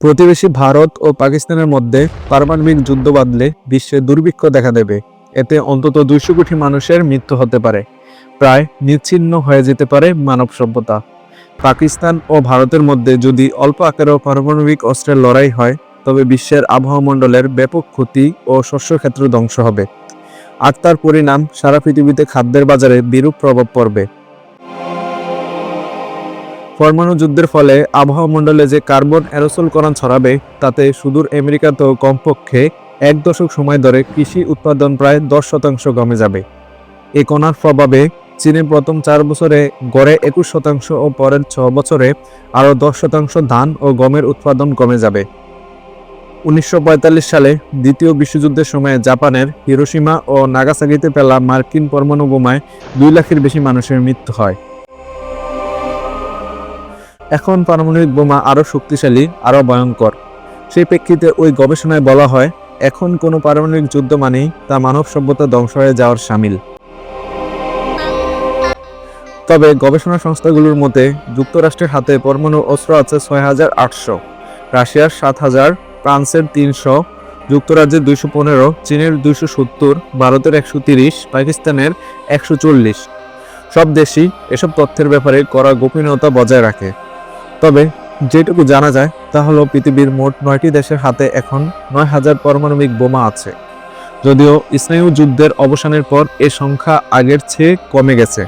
প্রতিবেশী ভারত ও পাকিস্তানের মধ্যে পারমাণবিক যুদ্ধ বাঁধলে বিশ্বে দুর্ভিক্ষ দেখা দেবে। এতে অন্তত দুইশো কোটি মানুষের মৃত্যু হতে পারে। প্রায় নিচ্ছিন্ন হয়ে যেতে পারে মানব সভ্যতা। পাকিস্তান ও ভারতের মধ্যে যদি অল্প আকারেও পারমাণবিক অস্ত্রের লড়াই হয়, তবে বিশ্বের আবহাওয়া মণ্ডলের ব্যাপক ক্ষতি ও শস্যক্ষেত্র ধ্বংস হবে। আর তার পরিণাম সারা পৃথিবীতে খাদ্যের বাজারে বিরূপ প্রভাব পড়বে। পরমাণু যুদ্ধের ফলে আবহাওয়া মণ্ডলে যে কার্বন অ্যারোসল কণা ছড়াবে, তাতে সুদূর আমেরিকাতেও কমপক্ষে এক দশক সময় ধরে কৃষি উৎপাদন প্রায় দশ শতাংশ কমে যাবে। এই কণার প্রভাবে চীনে প্রথম চার বছরে গড়ে একুশ শতাংশ ও পরের ছ বছরে আরও দশ শতাংশ ধান ও গমের উৎপাদন কমে যাবে। উনিশশো পঁয়তাল্লিশ সালে দ্বিতীয় বিশ্বযুদ্ধের সময় জাপানের হিরোশিমা ও নাগাসাকিতে ফেলা মার্কিন পরমাণু বোমায় দুই লাখের বেশি মানুষের মৃত্যু হয়। এখন পারমাণবিক বোমা আরও শক্তিশালী আরও ভয়ঙ্কর। সেই প্রেক্ষিতে ওই গবেষণায় বলা হয়, এখন কোনো পারমাণবিক যুদ্ধ মানেই তা মানব সভ্যতা ধ্বংস হয়ে যাওয়ার সামিল। তবে গবেষণা সংস্থাগুলোর মতে, যুক্তরাষ্ট্রের হাতে পরমাণু অস্ত্র আছে ছয় হাজার আটশো, রাশিয়ার সাত হাজার, ফ্রান্সের তিনশো, যুক্তরাজ্যের দুইশো পনেরো, চীনের দুইশো সত্তর, ভারতের একশো তিরিশ, পাকিস্তানের একশো চল্লিশ। সব দেশই এসব তথ্যের ব্যাপারে কড়া গোপনীয়তা বজায় রাখে। তবে, যেটুকু জানা যায়, তা হলো পৃথিবীর মোট নয়টি দেশের হাতে এখন নয় হাজার পারমাণবিক বোমা আছে। যদিও স্নায়ু যুদ্ধের অবসানের পর এ সংখ্যা আগের চেয়ে কমে গেছে।